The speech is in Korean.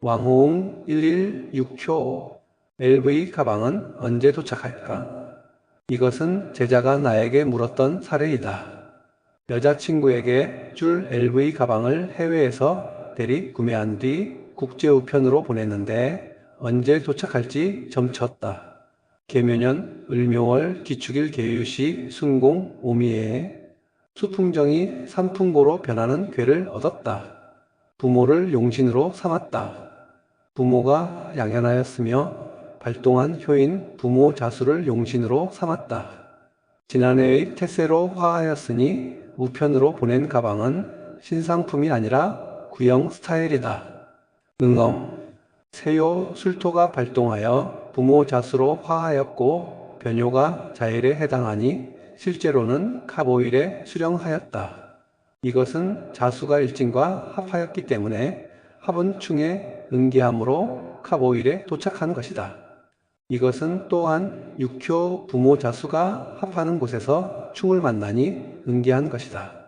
왕호응 116초 LV 가방은 언제 도착할까? 이것은 제자가 나에게 물었던 사례이다. 여자친구에게 줄 LV 가방을 해외에서 대리 구매한 뒤 국제 우편으로 보냈는데 언제 도착할지 점쳤다. 계묘년 을묘월 기축일 계유시 순공 오미에 수풍정이 산풍고로 변하는 괴를 얻었다. 부모를 용신으로 삼았다. 부모가 양현하였으며 발동한 효인 부모 자수를 용신으로 삼았다. 지난해의 태세로 화하였으니 우편으로 보낸 가방은 신상품이 아니라 구형 스타일이다. 응엄 세요 술토가 발동하여 부모 자수로 화하였고 변효가 자일에 해당하니 실제로는 카보일에 수령하였다. 이것은 자수가 일진과 합하였기 때문에 합은 충에 응기함으로 카보일에 도착한 것이다. 이것은 또한 육효 부모 자수가 합하는 곳에서 충을 만나니 응기한 것이다.